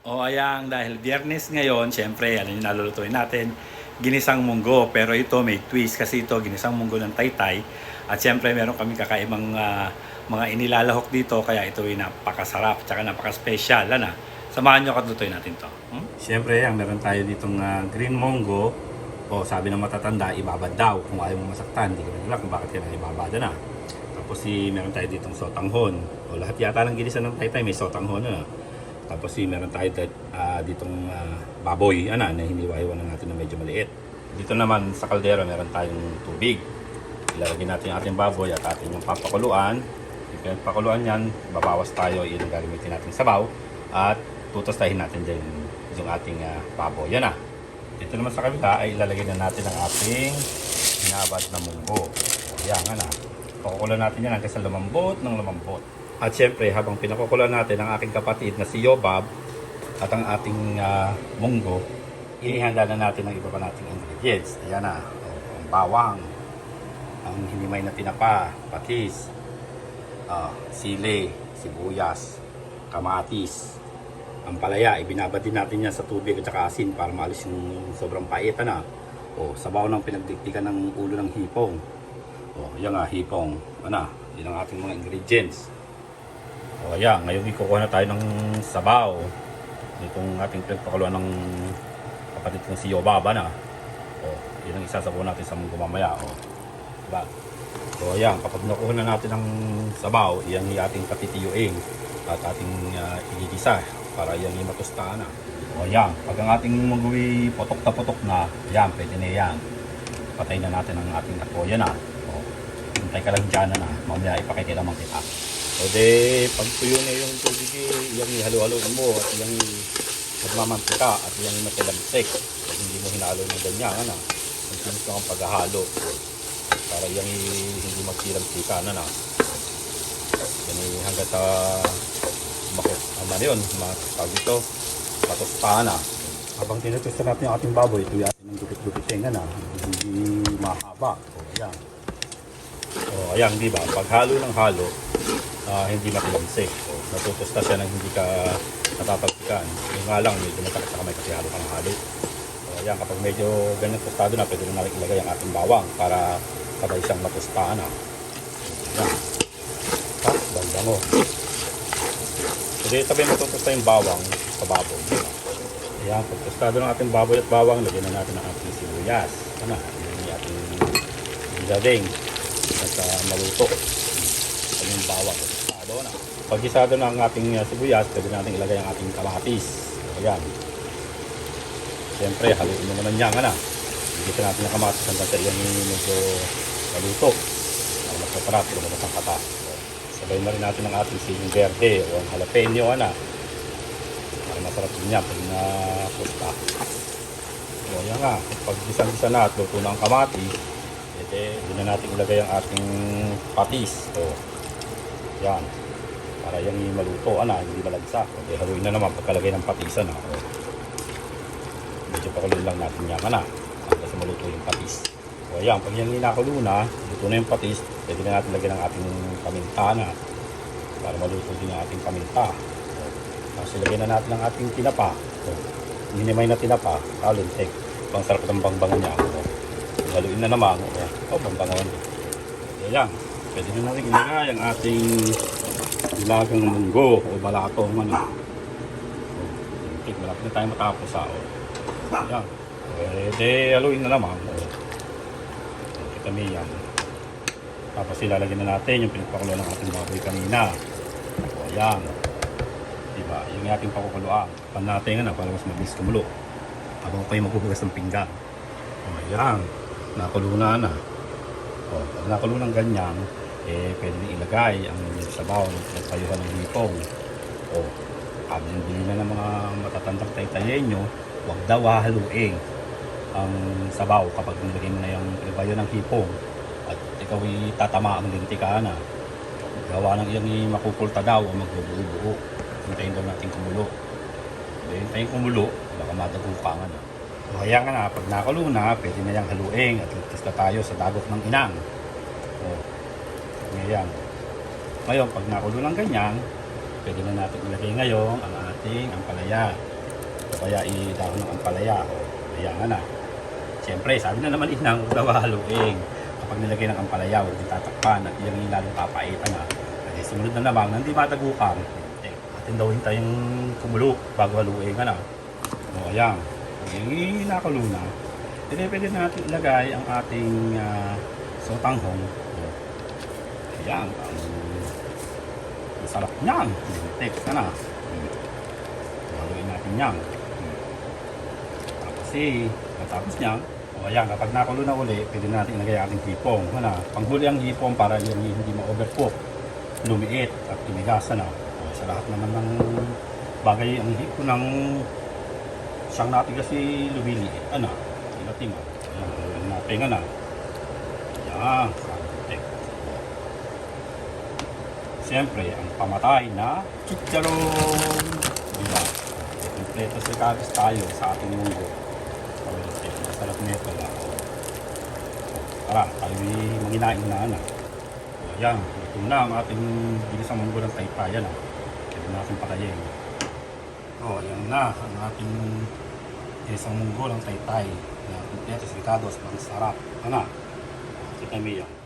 O ayan, dahil biyernes ngayon, syempre, ano yung nalulutuin natin? Ginisang munggo. Pero ito may twist kasi ito, ginisang munggo ng taytay. At syempre, meron kami kakaibang ah, mga inilalahok dito. Kaya ito ay napakasarap, tsaka napaka-special. Ano? Samahan nyo katutuin natin to. Hmm? Syempre, ang meron tayo ditong ah, green munggo. O sabi ng matatanda, ibabad daw. Kung ayaw mo masaktan, hindi ko na alam kung bakit kaya ibabad na. Tapos si meron tayo ditong sotanghon. O lahat yata ng ginisa ng taytay may sotanghon na. Tapos si meron tayo ah, ditong ah, baboy ana na hiniwa-hiwa na natin na medyo maliit. Dito naman sa kaldero meron tayong tubig. Ilalagay natin yung ating baboy at ating yung papakuluan. Yung pinagpakuluan yan, babawas tayo yung gagamitin natin sabaw at tutostahin natin din yung ating ah, baboy. Yan na. Dito naman sa kabila ay ilalagay na natin ang ating hinabad na munggo. Yan, ano. Pakukulan natin yan hanggang sa lumambot ng lumambot. At syempre, habang pinakukulan natin ang aking kapatid na si Yobab at ang ating ah, munggo, inihanda na natin ang iba pa nating ingredients. Ayan na, ang bawang, ang hinimay na tinapa, patis, ah, sili, sibuyas, kamatis, ang palaya, ibinabad din natin yan sa tubig at saka asin para maalis yung sobrang pait na. O, sabaw ng pinagdiktikan ng ulo ng hipong. O, yan nga, hipong. Ano, yun ang ating mga ingredients. O, yan, ngayon ikukuha na tayo ng sabaw. Itong ating pinagpakuluan ng kapatid kong si Yobaba na. O, yun ang isasabaw natin sa munggo mamaya. O, diba? So ayan, kapag nakuha na natin ang sabaw, iyan yung ating patitiyuin at ating uh, igigisa para yan yung matustahan na. O ayan, pag ang ating munggoy potok na potok na, ayan, pwede na yan. Patay na natin ang ating apoya na. O, hintay ka lang dyan na na, mamaya ipakita naman kita. O de, pag tuyo na yung tubig, yung ihalo-haloin mo at yung magmamantika at yung matilamsik. Pag hindi mo hinalo ng ganyan, ano, ang kang paghahalo. Para yung hindi magsilang sika na. Yan hanggat sa mako ama yun matag ito patustahan na habang tinutusta natin yung ating baboy ito yung ng gupit-gupitin na hindi mahaba. O ayan. O ayan di ba? Pag halo ng halo ah, hindi matilamsik o natutusta siya nang hindi ka natatagpikan yung nga lang medyo matakot sa kamay kasi halo ka ng halo o ayan kapag medyo ganyan tostado na pwede na natin ilagay ang ating bawang para sabay siyang matustahan na. Yan. Ha? Bandango. Jadi tabi matutusta yung bawang sa baboy. Ayan, pag tostado ng ating baboy at bawang, lagyan na natin ang ating sibuyas. Ano? Yung ating gading. At uh, maluto. Yan yung bawang. Tostado na. Pag isado na ang ating uh, sibuyas, pwede natin ilagay ang ating kamatis. Ayan. Siyempre, haluin mo naman yan. Ano? Igisa natin ang kamatis hanggang sa iyan medyo maluto. Para mas masarap, lumabas ang kata. Sabay na rin natin ang ating siling verde o ang jalapeno, ana. Para masarap din yan pag na-pusta. So, yan nga. Pag gisang-gisa na at luto na ang kamatis, ete, doon na natin ilagay ang ating patis. So, yan. Para yan yung maluto, ana, hindi malagsa. Okay, haluin na naman pagkalagay ng patisan. Na. O, medyo pakuloy lang natin yan, ana hanggang sa maluto yung patis. So ayan, pag yan inakulo na, luto na yung patis, pwede na natin lagyan ng ating paminta na para maluto din yung ating paminta. Tapos ilagyan na natin ang ating tinapa. So, minimay na tinapa, kalintek. Pang sarap ng bangbangan niya. So, haluin na naman. O, oh, bangbangan. So ayan, pwede na natin ilagay ang ating ilagang munggo o balato. Ano. So, malapit na tayo matapos ha. O. Ayan. Eh, de, haluin na naman. O. Kita niyo yan. Tapos ilalagyan na natin yung pinagpakulo ng ating baboy kanina. O, ayan. Diba? Yung ating pakukuluan. Pan natin na para mas mabilis kumulo. Habang pa yung maghuhugas ng pinggan. O, ayan. Nakulo na na. O, pag nakulo ng ganyan, eh, pwede ilagay ang sabaw ng pinagpayuhan ng hipong. O, sabi ng bili na ng mga matatandang taytayenyo, huwag daw hahaluin ang sabaw kapag nilagay mo na yung pinagpayo ng hipong at ikaw ay tatama ang linti ka na. Gawa ng iyang makukulta daw o magbubuo-buo. Hintayin daw natin kumulo. Hintayin kumulo, baka madagukangan. So, kaya nga na, pag nakulo na, pwede na yung haluin at ligtas na tayo sa dagok ng inang. O, ngayon. Ngayon, pag nakulo ng ganyan, pwede na natin ilagay ngayon ang ating ampalaya. O kaya idahon ng ampalaya. O, ayan na. Siyempre, sabi na naman inang huwag daw haluin. Kapag nilagay ng ampalaya, huwag tatakpan at yung lalong papaitan na. Kasi sumunod na naman, hindi matagukang. Eh, atin daw hintayong kumulo bago haluin ka na. O, ayan. Yung nakulo na. Pwede, natin ilagay ang ating uh, sotanghong. O, Ayan, ang ang sarap niyan. Text ka na. Hmm. Haluin natin yan. Tapos eh, tapos niyan, o ayan, kapag nakulo na uli, pwede natin ilagay ating hipong. Ano, panghuli ang hipong para yung hindi ma-overcook, lumiit at tumigas. Ano. O, sa lahat naman ng bagay ang hipon ng siyang natin kasi lumiliit. Ano, tinating. Ayan, haluin natin ano. Ayan, text. Siyempre, ang pamatay na chicharon. Diba? Kompleto sa kabis tayo sa ating mundo. Masarap nito lang. Tara, tayo manginain na na. O, Yan, ito na ang ating ginisang munggo ng taypayan. Pwede natin patayin. O, yan na ang ating ginisang munggo ng taytay. Kompleto sa kados, pang sarap. Ano? Kita mo.